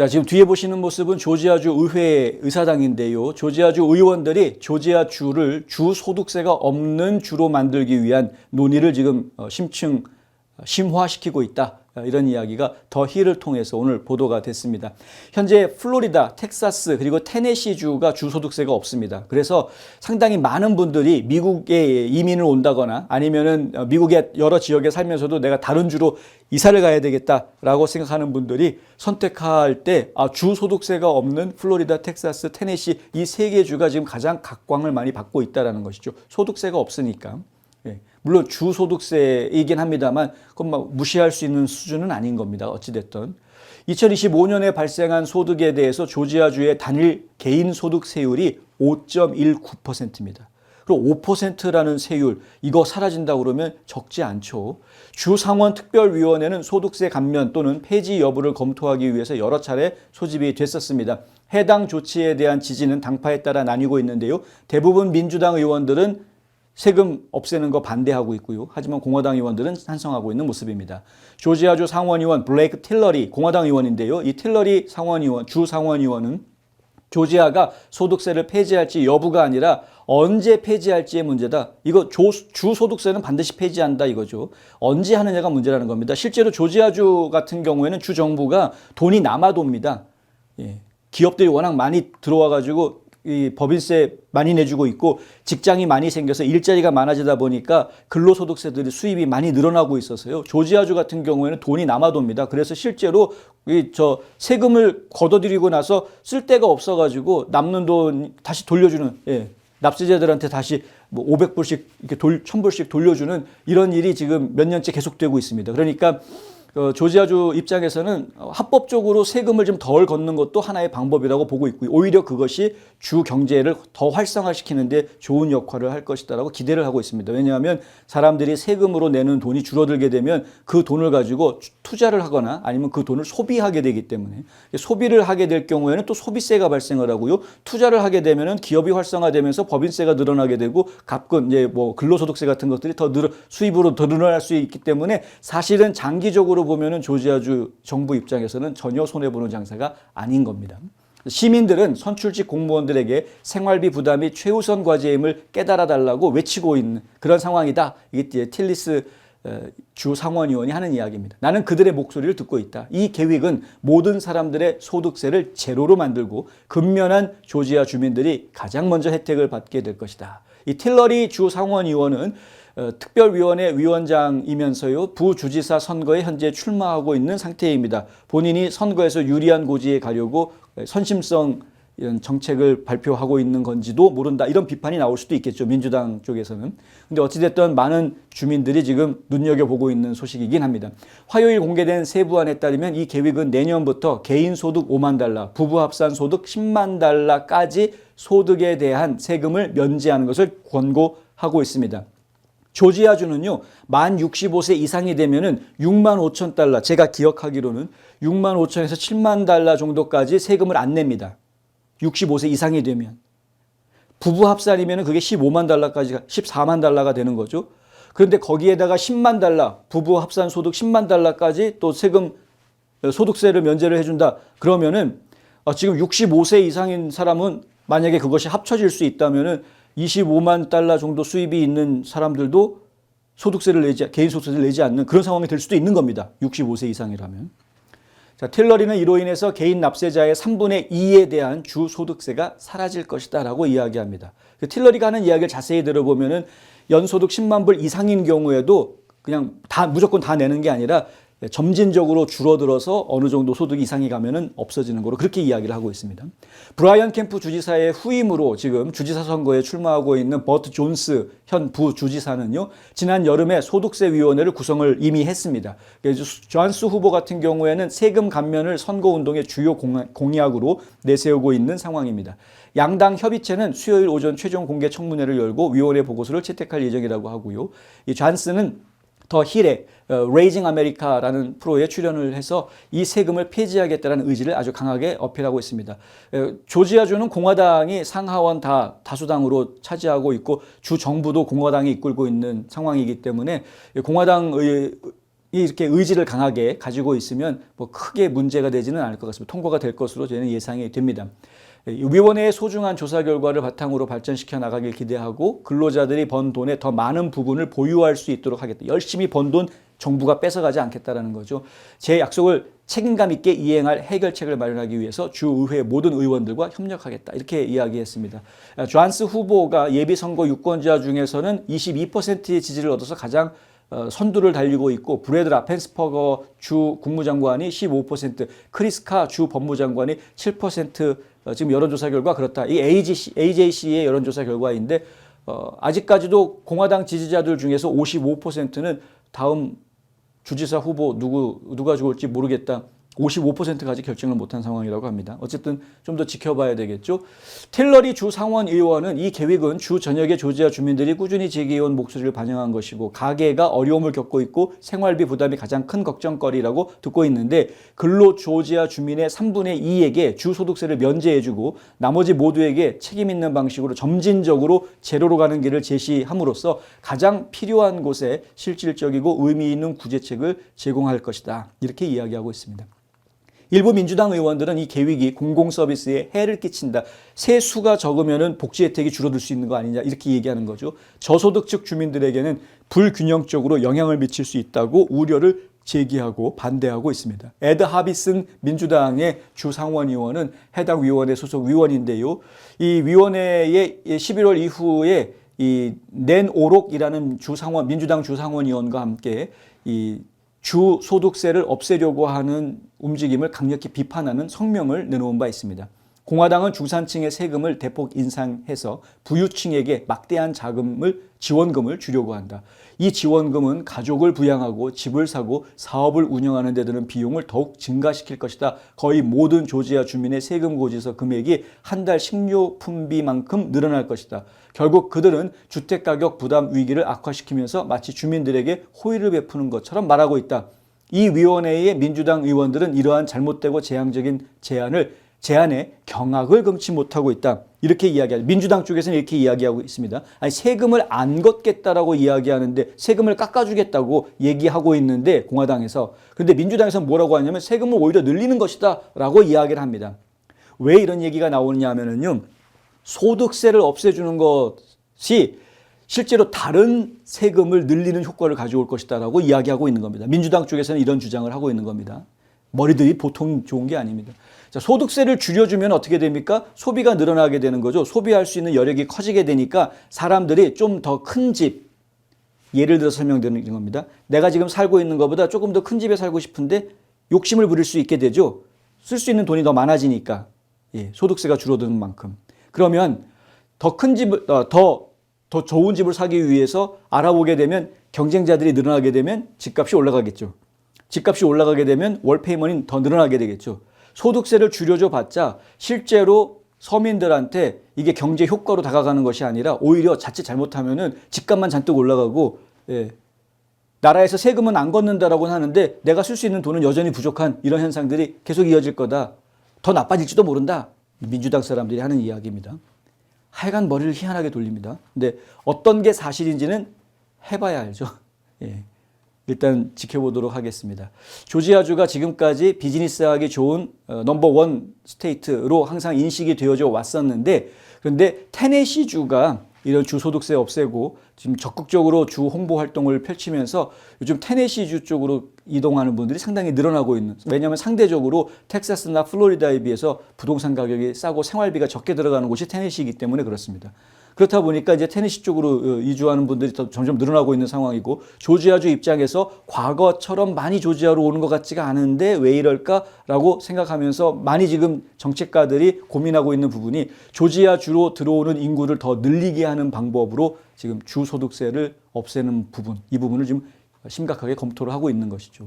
자, 지금 뒤에 보시는 모습은 조지아주 의회 의사당인데요. 조지아주 의원들이 조지아 주를 주 소득세가 없는 주로 만들기 위한 논의를 지금 어, 심층 어, 심화시키고 있다. 어, 이런 이야기가 더 힐을 통해서 오늘 보도가 됐습니다. 현재 플로리다, 텍사스 그리고 테네시 주가 주소득세가 없습니다. 그래서 상당히 많은 분들이 미국에 이민을 온다거나 아니면은 어, 미국의 여러 지역에 살면서도 내가 다른 주로 이사를 가야 되겠다라고 생각하는 분들이 선택할 때 아, 주소득세가 없는 플로리다, 텍사스, 테네시 이 세 개 주가 지금 가장 각광을 많이 받고 있다라는 것이죠. 소득세가 없으니까. 예. 물론 주소득세이긴 합니다만 그건 막 무시할 수 있는 수준은 아닌 겁니다. 어찌됐든. 2025년에 발생한 소득에 대해서 조지아주의 단일 개인 소득 세율이 5.19%입니다. 그리고 5%라는 세율 이거 사라진다고 그러면 적지 않죠. 주 상원 특별위원회는 소득세 감면 또는 폐지 여부를 검토하기 위해서 여러 차례 소집이 됐었습니다. 해당 조치에 대한 지지는 당파에 따라 나뉘고 있는데요. 대부분 민주당 의원들은 세금 없애는 거 반대하고 있고요. 하지만 공화당 의원들은 찬성하고 있는 모습입니다. 조지아주 상원의원 블레이크 틸러리 공화당 의원인데요. 이 틸러리 상원의원 주 상원의원은 조지아가 소득세를 폐지할지 여부가 아니라 언제 폐지할지의 문제다. 이거 조, 주 소득세는 반드시 폐지한다 이거죠. 언제 하느냐가 문제라는 겁니다. 실제로 조지아주 같은 경우에는 주 정부가 돈이 남아도입니다. 예. 기업들이 워낙 많이 들어와 가지고 이 법인세 많이 내주고 있고 직장이 많이 생겨서 일자리가 많아지다 보니까 근로소득세들이 수입이 많이 늘어나고 있어서요. 조지아주 같은 경우에는 돈이 남아도입니다. 그래서 실제로 이 저 세금을 걷어들이고 나서 쓸 데가 없어가지고 남는 돈 다시 돌려주는 예. 납세자들한테 다시 뭐 500불씩 이렇게 돌 1000불씩 돌려주는 이런 일이 지금 몇 년째 계속되고 있습니다. 그러니까 어, 조지아주 입장에서는 어, 합법적으로 세금을 좀 덜 걷는 것도 하나의 방법이라고 보고 있고요. 오히려 그것이 주 경제를 더 활성화시키는데 좋은 역할을 할 것이다라고 기대를 하고 있습니다. 왜냐하면 사람들이 세금으로 내는 돈이 줄어들게 되면 그 돈을 가지고 투자를 하거나 아니면 그 돈을 소비하게 되기 때문에 소비를 하게 될 경우에는 또 소비세가 발생을 하고요. 투자를 하게 되면은 기업이 활성화되면서 법인세가 늘어나게 되고 갑근 이제 뭐 근로소득세 같은 것들이 더 늘어 수입으로 더 늘어날 수 있기 때문에 사실은 장기적으로 보면은 조지아주 정부 입장에서는 전혀 손해 보는 장사가 아닌 겁니다. 시민들은 선출직 공무원들에게 생활비 부담이 최우선 과제임을 깨달아 달라고 외치고 있는 그런 상황이다. 이게 틸리스 어, 주 상원의원이 하는 이야기입니다. 나는 그들의 목소리를 듣고 있다. 이 계획은 모든 사람들의 소득세를 제로로 만들고 근면한 조지아 주민들이 가장 먼저 혜택을 받게 될 것이다. 이 틸러리 주 상원의원은 어, 특별위원회 위원장이면서요 부주지사 선거에 현재 출마하고 있는 상태입니다. 본인이 선거에서 유리한 고지에 가려고 선심성 이런 정책을 발표하고 있는 건지도 모른다. 이런 비판이 나올 수도 있겠죠 민주당 쪽에서는. 근데 어찌됐든 많은 주민들이 지금 눈여겨보고 있는 소식이긴 합니다. 화요일 공개된 세부안에 따르면 이 계획은 내년부터 개인 소득 5만 달러 부부 합산 소득 10만 달러까지 소득에 대한 세금을 면제하는 것을 권고하고 있습니다 조지아주는요, 만 65세 이상이 되면은 6만 5천 달러, 제가 기억하기로는 6만 5천에서 7만 달러 정도까지 세금을 안 냅니다. 65세 이상이 되면. 부부 합산이면 그게 15만 달러까지, 14만 달러가 되는 거죠. 그런데 거기에다가 10만 달러, 부부 합산 소득 10만 달러까지 또 세금, 소득세를 면제를 해준다. 그러면은 어, 지금 65세 이상인 사람은 만약에 그것이 합쳐질 수 있다면은 25만 달러 정도 수입이 있는 사람들도 소득세를 내지 개인 소득세를 내지 않는 그런 상황이 될 수도 있는 겁니다. 65세 이상이라면. 자, 틸러리는 이로 인해서 개인 납세자의 3분의 2에 대한 주 소득세가 사라질 것이다라고 이야기합니다. 그 틸러리가 하는 이야기를 자세히 들어보면은 연소득 10만 불 이상인 경우에도 그냥 다 무조건 다 내는 게 아니라 점진적으로 줄어들어서 어느 정도 소득 이상이 가면은 없어지는 거로 그렇게 이야기를 하고 있습니다. 브라이언 캠프 주지사의 후임으로 지금 주지사 선거에 출마하고 있는 버트 존스 현 부주지사는요, 지난 여름에 소득세 위원회를 구성을 이미 했습니다. 그래서 존스 후보 같은 경우에는 세금 감면을 선거 운동의 주요 공약으로 내세우고 있는 상황입니다. 양당 협의체는 수요일 오전 최종 공개 청문회를 열고 위원회 보고서를 채택할 예정이라고 하고요. 이 존스는 더 힐의 어, 레이징 아메리카라는 프로에 출연을 해서 이 세금을 폐지하겠다는 의지를 아주 강하게 어필하고 있습니다. 어, 조지아주는 공화당이 상하원 다 다수당으로 차지하고 있고 주 정부도 공화당이 이끌고 있는 상황이기 때문에 공화당 의 이렇게 의지를 강하게 가지고 있으면 뭐 크게 문제가 되지는 않을 것 같습니다. 통과가 될 것으로 저희는 예상이 됩니다. 위원회의 소중한 조사 결과를 바탕으로 발전시켜 나가길 기대하고 근로자들이 번 돈의 더 많은 부분을 보유할 수 있도록 하겠다. 열심히 번 돈 정부가 뺏어가지 않겠다라는 거죠. 제 약속을 책임감 있게 이행할 해결책을 마련하기 위해서 주 의회 모든 의원들과 협력하겠다. 이렇게 이야기했습니다. 존스 후보가 예비 선거 유권자 중에서는 22%의 지지를 얻어서 가장 어, 선두를 달리고 있고 브래드 라펜스퍼거 주 국무장관이 15%, 크리스카 주 법무장관이 7% 어, 지금 여론조사 결과 그렇다. 이 AJC, AJC의 여론조사 결과인데 어, 아직까지도 공화당 지지자들 중에서 55%는 다음 주지사 후보 누구 누가 죽을지 모르겠다. 55%까지 결정을 못한 상황이라고 합니다. 어쨌든 좀 더 지켜봐야 되겠죠. 텔러리 주 상원 의원은 이 계획은 주 전역의 조지아 주민들이 꾸준히 제기해온 목소리를 반영한 것이고 가계가 어려움을 겪고 있고 생활비 부담이 가장 큰 걱정거리라고 듣고 있는데 근로 조지아 주민의 3분의 2에게 주 소득세를 면제해주고 나머지 모두에게 책임 있는 방식으로 점진적으로 제로로 가는 길을 제시함으로써 가장 필요한 곳에 실질적이고 의미 있는 구제책을 제공할 것이다. 이렇게 이야기하고 있습니다. 일부 민주당 의원들은 이 계획이 공공서비스에 해를 끼친다. 세수가 적으면 복지 혜택이 줄어들 수 있는 거 아니냐 이렇게 얘기하는 거죠. 저소득층 주민들에게는 불균형적으로 영향을 미칠 수 있다고 우려를 제기하고 반대하고 있습니다. 에드 하비슨 민주당의 주 상원 의원은 해당 위원회 소속 위원인데요. 이 위원회의 11월 이후에 이 낸 오록이라는 주 상원 민주당 주 상원 의원과 함께 이 주 소득세를 없애려고 하는 움직임을 강력히 비판하는 성명을 내놓은 바 있습니다. 공화당은 중산층의 세금을 대폭 인상해서 부유층에게 막대한 자금을 지원금을 주려고 한다. 이 지원금은 가족을 부양하고 집을 사고 사업을 운영하는 데 드는 비용을 더욱 증가시킬 것이다. 거의 모든 조지아 주민의 세금 고지서 금액이 한 달 식료품비만큼 늘어날 것이다. 결국 그들은 주택 가격 부담 위기를 악화시키면서 마치 주민들에게 호의를 베푸는 것처럼 말하고 있다. 이 위원회의 민주당 의원들은 이러한 잘못되고 재앙적인 제안을 제안에 경악을 금치 못하고 있다. 이렇게 이야기하죠. 민주당 쪽에서는 이렇게 이야기하고 있습니다. 아니 세금을 안 걷겠다라고 이야기하는데 세금을 깎아주겠다고 얘기하고 있는데 공화당에서 그런데 민주당에서 뭐라고 하냐면 세금을 오히려 늘리는 것이다 라고 이야기를 합니다. 왜 이런 얘기가 나오느냐 하면은요. 소득세를 없애주는 것이 실제로 다른 세금을 늘리는 효과를 가져올 것이다 라고 이야기하고 있는 겁니다. 민주당 쪽에서는 이런 주장을 하고 있는 겁니다. 머리들이 보통 좋은 게 아닙니다. 자, 소득세를 줄여주면 어떻게 됩니까? 소비가 늘어나게 되는 거죠. 소비할 수 있는 여력이 커지게 되니까 사람들이 좀 더 큰 집, 예를 들어 설명드리는 겁니다. 내가 지금 살고 있는 것보다 조금 더 큰 집에 살고 싶은데 욕심을 부릴 수 있게 되죠. 쓸 수 있는 돈이 더 많아지니까. 예, 소득세가 줄어드는 만큼. 그러면 더 큰 집을, 어, 더, 더 좋은 집을 사기 위해서 알아보게 되면 경쟁자들이 늘어나게 되면 집값이 올라가겠죠. 집값이 올라가게 되면 월 페이먼이 더 늘어나게 되겠죠. 소득세를 줄여줘 봤자 실제로 서민들한테 이게 경제 효과로 다가가는 것이 아니라 오히려 자칫 잘못하면은 집값만 잔뜩 올라가고 예. 나라에서 세금은 안 걷는다라고 하는데 내가 쓸 수 있는 돈은 여전히 부족한 이런 현상들이 계속 이어질 거다. 더 나빠질지도 모른다. 민주당 사람들이 하는 이야기입니다. 하여간 머리를 희한하게 돌립니다. 근데 어떤 게 사실인지는 해봐야 알죠. 예. 일단 지켜보도록 하겠습니다. 조지아주가 지금까지 비즈니스하기 좋은 어, 넘버원 스테이트로 항상 인식이 되어져 왔었는데 그런데 테네시주가 이런 주소득세 없애고 지금 적극적으로 주 홍보 활동을 펼치면서 요즘 테네시주 쪽으로 이동하는 분들이 상당히 늘어나고 있는 왜냐하면 상대적으로 텍사스나 플로리다에 비해서 부동산 가격이 싸고 생활비가 적게 들어가는 곳이 테네시이기 때문에 그렇습니다. 그렇다 보니까 이제 테네시 쪽으로 어, 이주하는 분들이 점점 늘어나고 있는 상황이고 조지아주 입장에서 과거처럼 많이 조지아로 오는 것 같지가 않은데 왜 이럴까라고 생각하면서 많이 지금 정책가들이 고민하고 있는 부분이 조지아주로 들어오는 인구를 더 늘리게 하는 방법으로 지금 주 소득세를 없애는 부분 이 부분을 지금 심각하게 검토를 하고 있는 것이죠.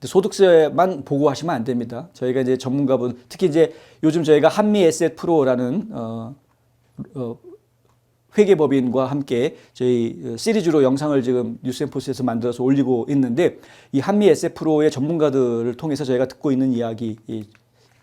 소득세만 보고 하시면 안 됩니다. 저희가 이제 전문가분 특히 이제 요즘 저희가 한미 에셋 프로라는 어, 어, 회계법인과 함께 저희 시리즈로 영상을 지금 뉴스앤포스에서 만들어서 올리고 있는데 이 한미 SF로의 전문가들을 통해서 저희가 듣고 있는 이야기 이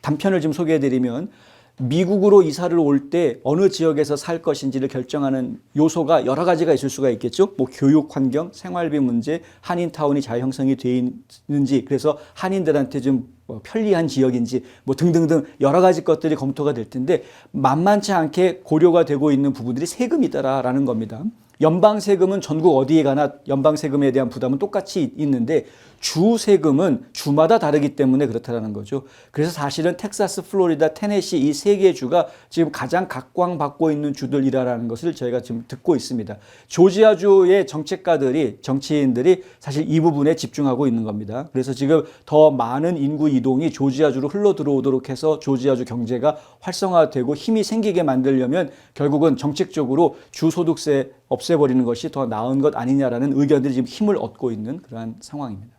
단편을 좀 소개해드리면 미국으로 이사를 올 때 어느 지역에서 살 것인지를 결정하는 요소가 여러 가지가 있을 수가 있겠죠. 뭐 교육 환경, 생활비 문제, 한인타운이 잘 형성이 돼 있는지, 그래서 한인들한테 좀뭐 편리한 지역인지 뭐 등등등 여러 가지 것들이 검토가 될 텐데 만만치 않게 고려가 되고 있는 부분들이 세금이다라는 겁니다. 연방 세금은 전국 어디에 가나 연방 세금에 대한 부담은 똑같이 있는데 주 세금은 주마다 다르기 때문에 그렇다라는 거죠. 그래서 사실은 텍사스, 플로리다, 테네시 이 세개 주가 지금 가장 각광받고 있는 주들이라는 것을 저희가 지금 듣고 있습니다. 조지아주의 정책가들이 정치인들이 사실 이 부분에 집중하고 있는 겁니다. 그래서 지금 더 많은 인구 이동이 조지아주로 흘러 들어오도록 해서 조지아주 경제가 활성화되고 힘이 생기게 만들려면 결국은 정책적으로 주 소득세 없애버리는 것이 더 나은 것 아니냐라는 의견들이 지금 힘을 얻고 있는 그러한 상황입니다.